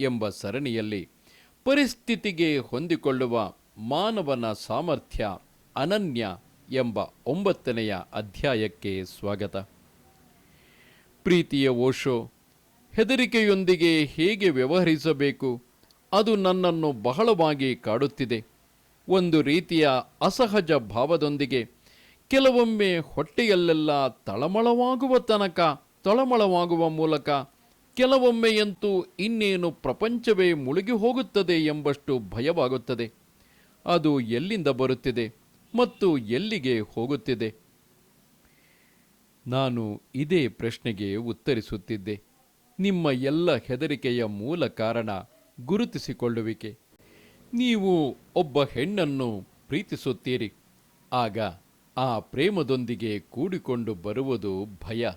ಎಂಬ ಸರಣಿಯಲ್ಲಿ ಪರಿಸ್ಥಿತಿಗೆ ಹೊಂದಿಕೊಳ್ಳುವ ಮಾನವನ ಸಾಮರ್ಥ್ಯ ಅನನ್ಯ ಎಂಬ ಒಂಬತ್ತನೆಯ ಅಧ್ಯಾಯಕ್ಕೆ ಸ್ವಾಗತ. ಪ್ರೀತಿಯ ಓಶೋ, ಹೆದರಿಕೆಯೊಂದಿಗೆ ಹೇಗೆ ವ್ಯವಹರಿಸಬೇಕು? ಅದು ನನ್ನನ್ನು ಬಹಳವಾಗಿ ಕಾಡುತ್ತಿದೆ. ಒಂದು ರೀತಿಯ ಅಸಹಜ ಭಾವದೊಂದಿಗೆ ಕೆಲವೊಮ್ಮೆ ಹೊಟ್ಟೆಯಲ್ಲೆಲ್ಲ ತಳಮಳವಾಗುವ ತನಕ, ತಳಮಳವಾಗುವ ಮೂಲಕ ಕೆಲವೊಮ್ಮೆಯಂತೂ ಇನ್ನೇನು ಪ್ರಪಂಚವೇ ಮುಳುಗಿ ಹೋಗುತ್ತದೆ ಎಂಬಷ್ಟು ಭಯವಾಗುತ್ತದೆ. ಅದು ಎಲ್ಲಿಂದ ಬರುತ್ತಿದೆ ಮತ್ತು ಎಲ್ಲಿಗೆ ಹೋಗುತ್ತಿದೆ? ನಾನು ಇದೇ ಪ್ರಶ್ನೆಗೆ ಉತ್ತರಿಸುತ್ತಿದ್ದೆ. ನಿಮ್ಮ ಎಲ್ಲ ಹೆದರಿಕೆಯ ಮೂಲ ಕಾರಣ ಗುರುತಿಸಿಕೊಳ್ಳುವಿಕೆ. ನೀವು ಒಬ್ಬ ಹೆಣ್ಣನ್ನು ಪ್ರೀತಿಸುತ್ತೀರಿ. ಆಗ ಆ ಪ್ರೇಮದೊಂದಿಗೆ ಕೂಡಿಕೊಂಡು ಬರುವುದು ಭಯ.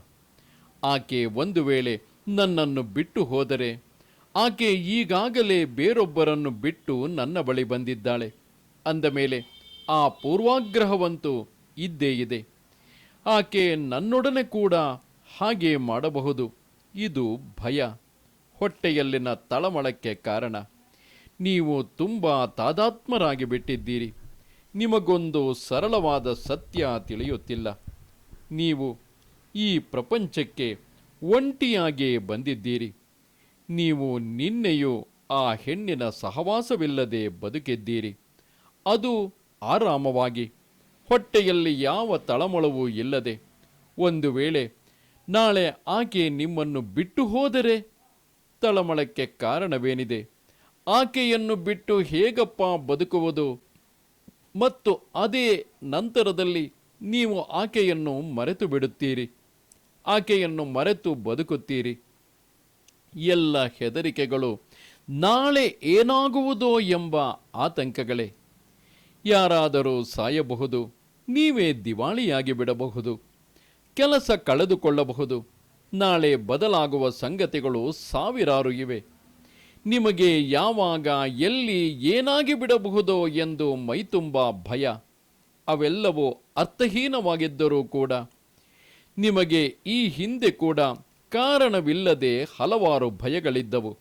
ಆಕೆ ಒಂದು ವೇಳೆ ನನ್ನನ್ನು ಬಿಟ್ಟು ಹೋದರೆ ಆಕೆ ಈಗಾಗಲೇ ಬೇರೊಬ್ಬರನ್ನು ಬಿಟ್ಟು ನನ್ನ ಬಳಿ ಬಂದಿದ್ದಾಳೆ. ಅಂದ ಮೇಲೆ ಆ ಪೂರ್ವಾಗ್ರಹವಂತೂ ಇದ್ದೇ ಇದೆ. ಆಕೆ ನನ್ನೊಡನೆ ಕೂಡ ಹಾಗೆ ಮಾಡಬಹುದು. ಇದು ಭಯ. ಹೊಟ್ಟೆಯಲ್ಲಿನ ತಳಮಳಕ್ಕೆ ಕಾರಣ. ನೀವು ತುಂಬ ತಾದಾತ್ಮರಾಗಿ ಬಿಟ್ಟಿದ್ದೀರಿ. ನಿಮಗೊಂದು ಸರಳವಾದ ಸತ್ಯ ತಿಳಿಯುತ್ತಿಲ್ಲ. ನೀವು ಈ ಪ್ರಪಂಚಕ್ಕೆ ಒಂಟಿಯಾಗಿ ಬಂದಿದ್ದೀರಿ. ನೀವು ನಿನ್ನೆಯೂ ಆ ಹೆಣ್ಣಿನ ಸಹವಾಸವಿಲ್ಲದೆ ಬದುಕಿದ್ದೀರಿ. ಅದು ಆರಾಮವಾಗಿ, ಹೊಟ್ಟೆಯಲ್ಲಿ ಯಾವ ತಳಮಳವೂ ಇಲ್ಲದೆ. ಒಂದು ವೇಳೆ ನಾಳೆ ಆಕೆ ನಿಮ್ಮನ್ನು ಬಿಟ್ಟು ಹೋದರೆ ತಳಮಳಕ್ಕೆ ಕಾರಣವೇನಿದೆ? ಆಕೆಯನ್ನು ಬಿಟ್ಟು ಹೇಗಪ್ಪ ಬದುಕುವುದು? ಮತ್ತು ಅದೇ ನಂತರದಲ್ಲಿ ನೀವು ಆಕೆಯನ್ನು ಮರೆತು ಬಿಡುತ್ತೀರಿ ಆಕೆಯನ್ನು ಮರೆತು ಬದುಕುತ್ತೀರಿ. ಎಲ್ಲ ಹೆದರಿಕೆಗಳು ನಾಳೆ ಏನಾಗುವುದೋ ಎಂಬ ಆತಂಕಗಳೇ. ಯಾರಾದರೂ ಸಾಯಬಹುದು, ನೀವೇ ದಿವಾಳಿಯಾಗಿ ಬಿಡಬಹುದು. ಕೆಲಸ ಕಳೆದುಕೊಳ್ಳಬಹುದು, ನಾಳೆ ಬದಲಾಗುವ ಸಂಗತಿಗಳು ಸಾವಿರಾರು ಇವೆ. ನಿಮಗೆ ಯಾವಾಗ ಎಲ್ಲಿ ಏನಾಗಿ ಬಿಡಬಹುದೋ ಎಂದು ಮೈತುಂಬ ಭಯ. ಅವೆಲ್ಲವೂ ಅರ್ಥಹೀನವಾಗಿದ್ದರೂ ಕೂಡ ನಿಮಗೆ ಈ ಹಿಂದೆ ಕೂಡ ಕಾರಣವಿಲ್ಲದೆ ಹಲವಾರು ಭಯಗಳಿದ್ದವು.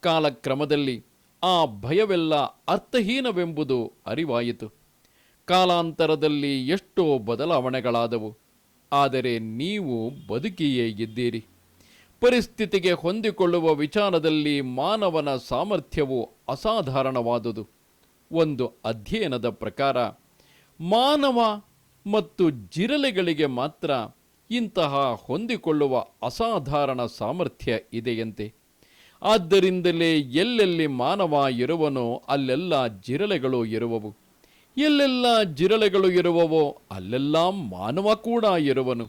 ಕಾಲಕ್ರಮದಲ್ಲಿ ಆ ಭಯವೆಲ್ಲ ಅರ್ಥಹೀನವೆಂಬುದು ಅರಿವಾಯಿತು. ಕಾಲಾಂತರದಲ್ಲಿ ಎಷ್ಟೋ ಬದಲಾವಣೆಗಳಾದವು. ಆದರೆ ನೀವು ಬದುಕಿಯೇ ಇದ್ದೀರಿ. ಪರಿಸ್ಥಿತಿಗೆ ಹೊಂದಿಕೊಳ್ಳುವ ವಿಚಾರದಲ್ಲಿ ಮಾನವನ ಸಾಮರ್ಥ್ಯವು ಅಸಾಧಾರಣವಾದುದು. ಒಂದು ಅಧ್ಯಯನದ ಪ್ರಕಾರ ಮಾನವ ಮತ್ತು ಜಿರಲೆಗಳಿಗೆ ಮಾತ್ರ ಇಂತಹ ಹೊಂದಿಕೊಳ್ಳುವ ಅಸಾಧಾರಣ ಸಾಮರ್ಥ್ಯ ಇದೆಯಂತೆ. ಆದ್ದರಿಂದಲೇ ಎಲ್ಲೆಲ್ಲಿ ಮಾನವ ಇರುವನೋ ಅಲ್ಲೆಲ್ಲ ಜಿರಳೆಗಳು ಇರುವವು. ಎಲ್ಲೆಲ್ಲ ಜಿರಳೆಗಳು ಇರುವವೋ ಅಲ್ಲೆಲ್ಲ ಮಾನವ ಕೂಡ ಇರುವನು.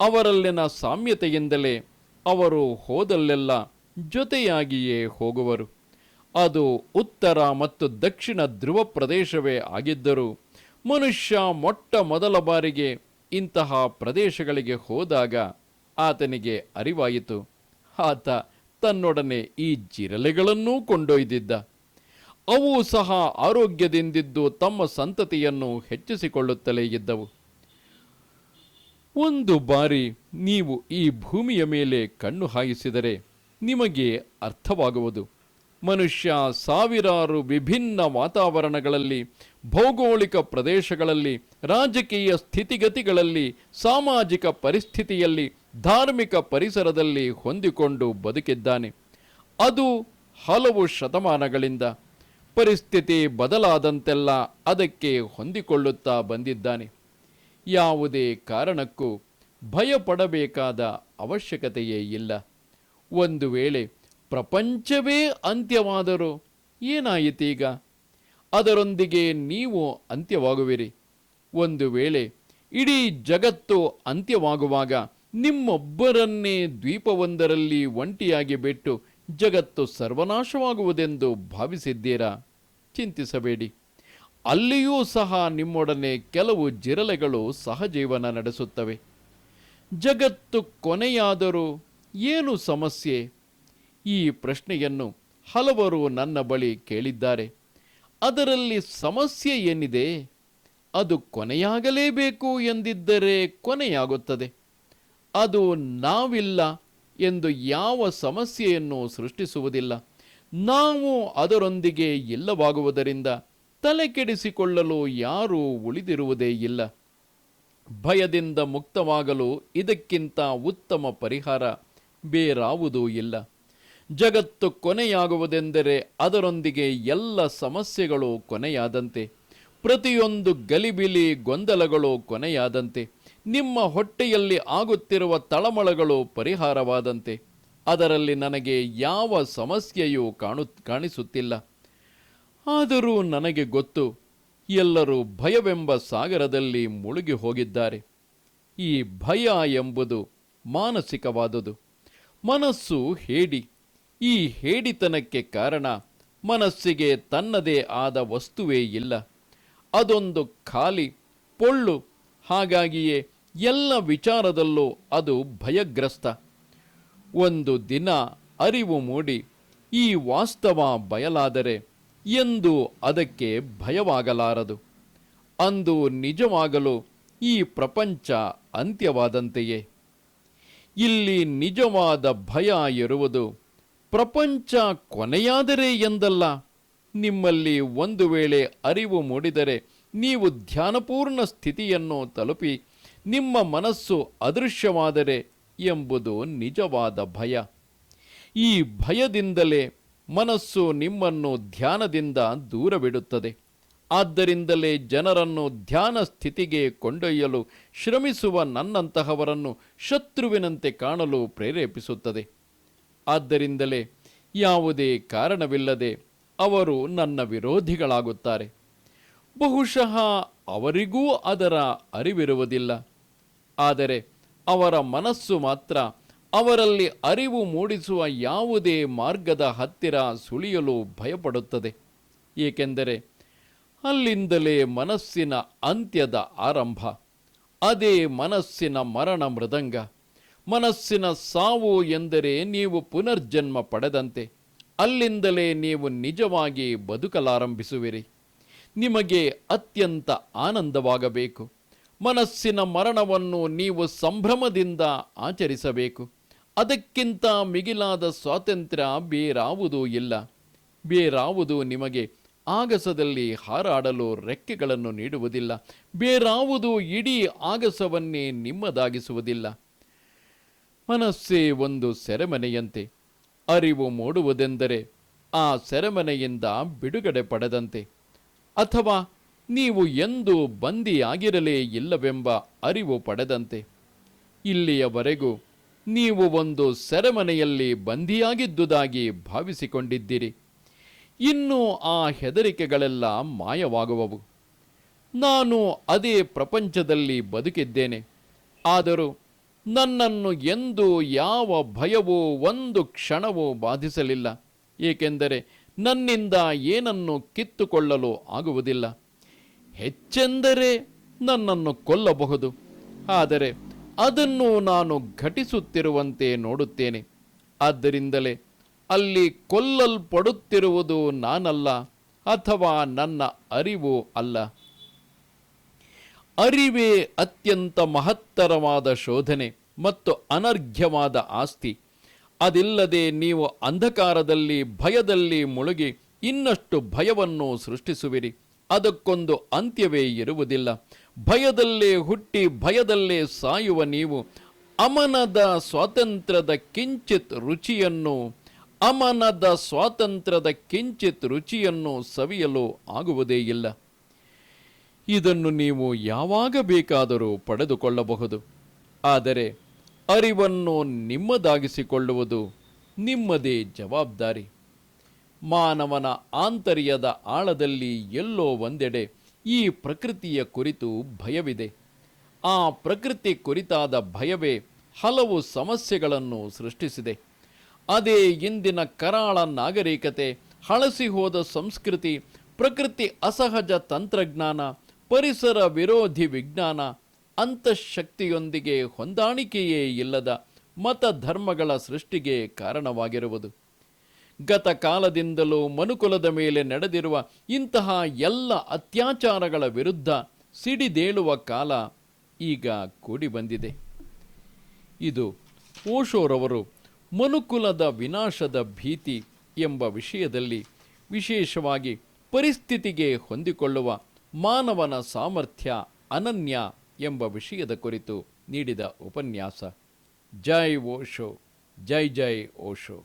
ಅವರಲ್ಲಿನ ಸಾಮ್ಯತೆಯಿಂದಲೇ ಅವರು ಹೋದಲ್ಲೆಲ್ಲ ಜೊತೆಯಾಗಿಯೇ ಹೋಗುವರು. ಅದು ಉತ್ತರ ಮತ್ತು ದಕ್ಷಿಣ ಧ್ರುವ ಪ್ರದೇಶವೇ ಆಗಿದ್ದರೂ ಮನುಷ್ಯ ಮೊಟ್ಟ ಮೊದಲ ಬಾರಿಗೆ ಇಂತಹ ಪ್ರದೇಶಗಳಿಗೆ ಹೋದಾಗ ಆತನಿಗೆ ಅರಿವಾಯಿತು. ಆತ ತನ್ನೊಡನೆ ಈ ಜಿರಲೆಗಳನ್ನೂ ಕೊಂಡೊಯ್ದಿದ್ದ. ಅವು ಸಹ ಆರೋಗ್ಯದಿಂದಿದ್ದು ತಮ್ಮ ಸಂತತಿಯನ್ನು ಹೆಚ್ಚಿಸಿಕೊಳ್ಳುತ್ತಲೇ ಇದ್ದವು. ಒಂದು ಬಾರಿ ನೀವು ಈ ಭೂಮಿಯ ಮೇಲೆ ಕಣ್ಣು ಹಾಯಿಸಿದರೆ ನಿಮಗೆ ಅರ್ಥವಾಗುವುದು. ಮನುಷ್ಯ ಸಾವಿರಾರು ವಿಭಿನ್ನ ವಾತಾವರಣಗಳಲ್ಲಿ, ಭೌಗೋಳಿಕ ಪ್ರದೇಶಗಳಲ್ಲಿ, ರಾಜಕೀಯ ಸ್ಥಿತಿಗತಿಗಳಲ್ಲಿ, ಸಾಮಾಜಿಕ ಪರಿಸ್ಥಿತಿಯಲ್ಲಿ, ಧಾರ್ಮಿಕ ಪರಿಸರದಲ್ಲಿ ಹೊಂದಿಕೊಂಡು ಬದುಕಿದ್ದಾನೆ. ಅದು ಹಲವು ಶತಮಾನಗಳಿಂದ ಪರಿಸ್ಥಿತಿ ಬದಲಾದಂತೆಲ್ಲ ಅದಕ್ಕೆ ಹೊಂದಿಕೊಳ್ಳುತ್ತಾ ಬಂದಿದ್ದಾನೆ. ಯಾವುದೇ ಕಾರಣಕ್ಕೂ ಭಯಪಡಬೇಕಾದ ಅವಶ್ಯಕತೆಯೇ ಇಲ್ಲ. ಒಂದು ವೇಳೆ ಪ್ರಪಂಚವೇ ಅಂತ್ಯವಾದರೂ ಏನಾಯಿತೀಗ ಅದರೊಂದಿಗೆ ನೀವು ಅಂತ್ಯವಾಗುವಿರಿ. ಒಂದು ವೇಳೆ ಇಡೀ ಜಗತ್ತು ಅಂತ್ಯವಾಗುವಾಗ ನಿಮ್ಮೊಬ್ಬರನ್ನೇ ದ್ವೀಪವೊಂದರಲ್ಲಿ ಒಂಟಿಯಾಗಿ ಬಿಟ್ಟು ಜಗತ್ತು ಸರ್ವನಾಶವಾಗುವುದೆಂದು ಭಾವಿಸಿದ್ದೀರಾ? ಚಿಂತಿಸಬೇಡಿ. ಅಲ್ಲಿಯೂ ಸಹ ನಿಮ್ಮೊಡನೆ ಕೆಲವು ಜಿರಲೆಗಳು ಸಹಜೀವನ ನಡೆಸುತ್ತವೆ. ಜಗತ್ತು ಕೊನೆಯಾದರೂ ಏನು ಸಮಸ್ಯೆ? ಈ ಪ್ರಶ್ನೆಯನ್ನು ಹಲವರು ನನ್ನ ಬಳಿ ಕೇಳಿದ್ದಾರೆ. ಅದರಲ್ಲಿ ಸಮಸ್ಯೆ ಏನಿದೆ? ಅದು ಕೊನೆಯಾಗಲೇಬೇಕು ಎಂದಿದ್ದರೆ ಕೊನೆಯಾಗುತ್ತದೆ. ಅದು ನಾವಿಲ್ಲ ಎಂದು ಯಾವ ಸಮಸ್ಯೆಯನ್ನು ಸೃಷ್ಟಿಸುವುದಿಲ್ಲ. ನಾವು ಅದರೊಂದಿಗೆ ಇಲ್ಲವಾಗುವುದರಿಂದ ತಲೆ ಕೆಡಿಸಿಕೊಳ್ಳಲು ಯಾರೂ ಉಳಿದಿರುವುದೇ ಇಲ್ಲ. ಭಯದಿಂದ ಮುಕ್ತವಾಗಲು ಇದಕ್ಕಿಂತ ಉತ್ತಮ ಪರಿಹಾರ ಬೇರಾವುದೂ ಇಲ್ಲ. ಜಗತ್ತು ಕೊನೆಯಾಗುವುದೆಂದರೆ ಅದರೊಂದಿಗೆ ಎಲ್ಲ ಸಮಸ್ಯೆಗಳು ಕೊನೆಯಾದಂತೆ. ಪ್ರತಿಯೊಂದು ಗಲಿಬಿಲಿ ಗೊಂದಲಗಳು ಕೊನೆಯಾದಂತೆ. ನಿಮ್ಮ ಹೊಟ್ಟೆಯಲ್ಲಿ ಆಗುತ್ತಿರುವ ತಳಮಳಗಳು ಪರಿಹಾರವಾದಂತೆ. ಅದರಲ್ಲಿ ನನಗೆ ಯಾವ ಸಮಸ್ಯೆಯೂ ಕಾಣು, ಕಾಣಿಸುತ್ತಿಲ್ಲ. ಆದರೂ ನನಗೆ ಗೊತ್ತು, ಎಲ್ಲರೂ ಭಯವೆಂಬ ಸಾಗರದಲ್ಲಿ ಮುಳುಗಿ ಹೋಗಿದ್ದಾರೆ. ಈ ಭಯ ಎಂಬುದು ಮಾನಸಿಕವಾದುದು. ಮನಸ್ಸು ಹೇಡಿ ಈ ಹೇಡಿತನಕ್ಕೆ ಕಾರಣ ಮನಸ್ಸಿಗೆ ತನ್ನದೇ ಆದ ವಸ್ತುವೇ ಇಲ್ಲ. ಅದೊಂದು ಖಾಲಿ, ಪೊಳ್ಳು. ಹಾಗಾಗಿಯೇ ಎಲ್ಲ ವಿಚಾರದಲ್ಲೂ ಅದು ಭಯಗ್ರಸ್ತ. ಒಂದು ದಿನ ಅರಿವು ಮೂಡಿ, ಈ ವಾಸ್ತವ ಬಯಲಾದರೆ ಎಂದು ಅದಕ್ಕೆ ಭಯವಾಗಲಾರದು. ಅಂದು ನಿಜವಾಗಲು ಈ ಪ್ರಪಂಚ ಅಂತ್ಯವಾದಂತೆಯೇ. ಇಲ್ಲಿ ನಿಜವಾದ ಭಯ ಇರುವುದು ಪ್ರಪಂಚ ಕೊನೆಯಾದರೆ ಎಂದಲ್ಲ, ನಿಮ್ಮಲ್ಲಿ ಒಂದು ವೇಳೆ ಅರಿವು ಮೂಡಿದರೆ ನೀವು ಧ್ಯಾನಪೂರ್ಣ ಸ್ಥಿತಿಯನ್ನು ತಲುಪಿ ನಿಮ್ಮ ಮನಸ್ಸು ಅದೃಶ್ಯವಾದರೆ ಎಂಬುದು ನಿಜವಾದ ಭಯ. ಈ ಭಯದಿಂದಲೇ ಮನಸ್ಸು ನಿಮ್ಮನ್ನು ಧ್ಯಾನದಿಂದ ದೂರವಿಡುತ್ತದೆ. ಆದ್ದರಿಂದಲೇ ಜನರನ್ನು ಧ್ಯಾನ ಸ್ಥಿತಿಗೆ ಕೊಂಡೊಯ್ಯಲು ಶ್ರಮಿಸುವ ನನ್ನಂತಹವರನ್ನು ಶತ್ರುವಿನಂತೆ ಕಾಣಲು ಪ್ರೇರೇಪಿಸುತ್ತದೆ. ಆದ್ದರಿಂದಲೇ ಯಾವುದೇ ಕಾರಣವಿಲ್ಲದೆ ಅವರು ನನ್ನ ವಿರೋಧಿಗಳಾಗುತ್ತಾರೆ. ಬಹುಶಃ ಅವರಿಗೂ ಅದರ ಅರಿವಿರುವುದಿಲ್ಲ. ಆದರೆ ಅವರ ಮನಸ್ಸು ಮಾತ್ರ ಅವರಲ್ಲಿ ಅರಿವು ಮೂಡಿಸುವ ಯಾವುದೇ ಮಾರ್ಗದ ಹತ್ತಿರ ಸುಳಿಯಲು ಭಯಪಡುತ್ತದೆ. ಏಕೆಂದರೆ ಅಲ್ಲಿಂದಲೇ ಮನಸ್ಸಿನ ಅಂತ್ಯದ ಆರಂಭ, ಅದೇ ಮನಸ್ಸಿನ ಮರಣ ಮೃದಂಗ. ಮನಸ್ಸಿನ ಸಾವು ಎಂದರೆ ನೀವು ಪುನರ್ಜನ್ಮ ಪಡೆದಂತೆ. ಅಲ್ಲಿಂದಲೇ ನೀವು ನಿಜವಾಗಿ ಬದುಕಲಾರಂಭಿಸುವಿರಿ. ನಿಮಗೆ ಅತ್ಯಂತ ಆನಂದವಾಗಬೇಕು. ಮನಸ್ಸಿನ ಮರಣವನ್ನು ನೀವು ಸಂಭ್ರಮದಿಂದ ಆಚರಿಸಬೇಕು. ಅದಕ್ಕಿಂತ ಮಿಗಿಲಾದ ಸ್ವಾತಂತ್ರ್ಯ ಬೇರಾವುದೂ ಇಲ್ಲ. ಬೇರಾವುದು ನಿಮಗೆ ಆಗಸದಲ್ಲಿ ಹಾರಾಡಲು ರೆಕ್ಕೆಗಳನ್ನು ನೀಡುವುದಿಲ್ಲ. ಬೇರಾವುದು ಇಡೀ ಆಗಸವನ್ನೇ ನಿಮ್ಮದಾಗಿಸುವುದಿಲ್ಲ. ಮನಸ್ಸೇ ಒಂದು ಸೆರೆಮನೆಯಂತೆ, ಅರಿವು ಮೂಡುವುದೆಂದರೆ ಆ ಸೆರೆಮನೆಯಿಂದ ಬಿಡುಗಡೆ ಪಡೆದಂತೆ. ಅಥವಾ ನೀವು ಎಂದು ಬಂದಿಯಾಗಿರಲೇ ಇಲ್ಲವೆಂಬ ಅರಿವು ಪಡೆದಂತೆ. ಇಲ್ಲಿಯವರೆಗೂ ನೀವು ಒಂದು ಸೆರೆಮನೆಯಲ್ಲಿ ಬಂದಿಯಾಗಿದ್ದುದಾಗಿ ಭಾವಿಸಿಕೊಂಡಿದ್ದೀರಿ. ಇನ್ನು ಆ ಹೆದರಿಕೆಗಳೆಲ್ಲ ಮಾಯವಾಗುವವು. ನಾನು ಅದೇ ಪ್ರಪಂಚದಲ್ಲಿ ಬದುಕಿದ್ದೇನೆ. ಆದರೂ ನನ್ನನ್ನು ಎಂದು ಯಾವ ಭಯವೂ ಒಂದು ಕ್ಷಣವೂ ಬಾಧಿಸಲಿಲ್ಲ. ಏಕೆಂದರೆ ನನ್ನಿಂದ ಏನನ್ನು ಕಿತ್ತುಕೊಳ್ಳಲು ಆಗುವುದಿಲ್ಲ. ಹೆಚ್ಚೆಂದರೆ ನನ್ನನ್ನು ಕೊಲ್ಲಬಹುದು. ಆದರೆ ಅದನ್ನು ನಾನು ಘಟಿಸುತ್ತಿರುವಂತೆ ನೋಡುತ್ತೇನೆ. ಆದ್ದರಿಂದಲೇ ಅಲ್ಲಿ ಕೊಲ್ಲಲ್ಪಡುತ್ತಿರುವುದು ನಾನಲ್ಲ, ಅಥವಾ ನನ್ನ ಅರಿವು ಅಲ್ಲ. ಅರಿವೇ ಅತ್ಯಂತ ಮಹತ್ತರವಾದ ಶೋಧನೆ ಮತ್ತು ಅನರ್ಘ್ಯವಾದ ಆಸ್ತಿ. ಅದಿಲ್ಲದೆ ನೀವು ಅಂಧಕಾರದಲ್ಲಿ, ಭಯದಲ್ಲಿ ಮುಳುಗಿ ಇನ್ನಷ್ಟು ಭಯವನ್ನು ಸೃಷ್ಟಿಸುವಿರಿ. ಅದಕ್ಕೊಂದು ಅಂತ್ಯವೇ ಇರುವುದಿಲ್ಲ. ಭಯದಲ್ಲೇ ಹುಟ್ಟಿ, ಭಯದಲ್ಲೇ ಸಾಯುವ ನೀವು ಅಮನದ ಸ್ವಾತಂತ್ರ್ಯದ ಕಿಂಚಿತ್ ರುಚಿಯನ್ನು, ಅಮನದ ಸ್ವಾತಂತ್ರ್ಯದ ಕಿಂಚಿತ್ ರುಚಿಯನ್ನು ಸವಿಯಲು ಆಗುವುದೇ ಇಲ್ಲ. ಇದನ್ನು ನೀವು ಯಾವಾಗ ಬೇಕಾದರೂ ಪಡೆದುಕೊಳ್ಳಬಹುದು. ಆದರೆ ಅರಿವನ್ನು ನಿಮ್ಮದಾಗಿಸಿಕೊಳ್ಳುವುದು ನಿಮ್ಮದೇ ಜವಾಬ್ದಾರಿ. ಮಾನವನ ಆಂತರ್ಯದ ಆಳದಲ್ಲಿ ಎಲ್ಲೋ ಒಂದೆಡೆ ಈ ಪ್ರಕೃತಿಯ ಕುರಿತು ಭಯವಿದೆ. ಆ ಪ್ರಕೃತಿ ಕುರಿತಾದ ಭಯವೇ ಹಲವು ಸಮಸ್ಯೆಗಳನ್ನು ಸೃಷ್ಟಿಸಿದೆ. ಅದೇ ಇಂದಿನ ಕರಾಳ ನಾಗರಿಕತೆ ಹಳಸಿ ಹೋದ ಸಂಸ್ಕೃತಿ, ಪ್ರಕೃತಿ ಅಸಹಜ ತಂತ್ರಜ್ಞಾನ ಪರಿಸರ ವಿರೋಧಿ ವಿಜ್ಞಾನ ಅಂತಃಶಕ್ತಿಯೊಂದಿಗೆ ಹೊಂದಾಣಿಕೆಯೇ ಇಲ್ಲದ ಮತ ಧರ್ಮಗಳ ಸೃಷ್ಟಿಗೆ ಕಾರಣವಾಗಿರುವುದು. ಗತ ಕಾಲದಿಂದಲೂ ಮನುಕುಲದ ಮೇಲೆ ನಡೆದಿರುವ ಇಂತಹ ಎಲ್ಲ ಅತ್ಯಾಚಾರಗಳ ವಿರುದ್ಧ ಸಿಡಿದೇಳುವ ಕಾಲ ಈಗ ಕೂಡಿ ಬಂದಿದೆ ಇದು ಓಶೋರವರು ಮನುಕುಲದ ವಿನಾಶದ ಭೀತಿ ಎಂಬ ವಿಷಯದಲ್ಲಿ ವಿಶೇಷವಾಗಿ ಪರಿಸ್ಥಿತಿಗೆ ಹೊಂದಿಕೊಳ್ಳುವ ಮಾನವನ ಸಾಮರ್ಥ್ಯ ಅನನ್ಯ ಎಂಬ ವಿಷಯದ ಕುರಿತು ನೀಡಿದ ಉಪನ್ಯಾಸ. ಜೈ ಓಶೋ ಜೈ ಜೈ ಓಶೋ.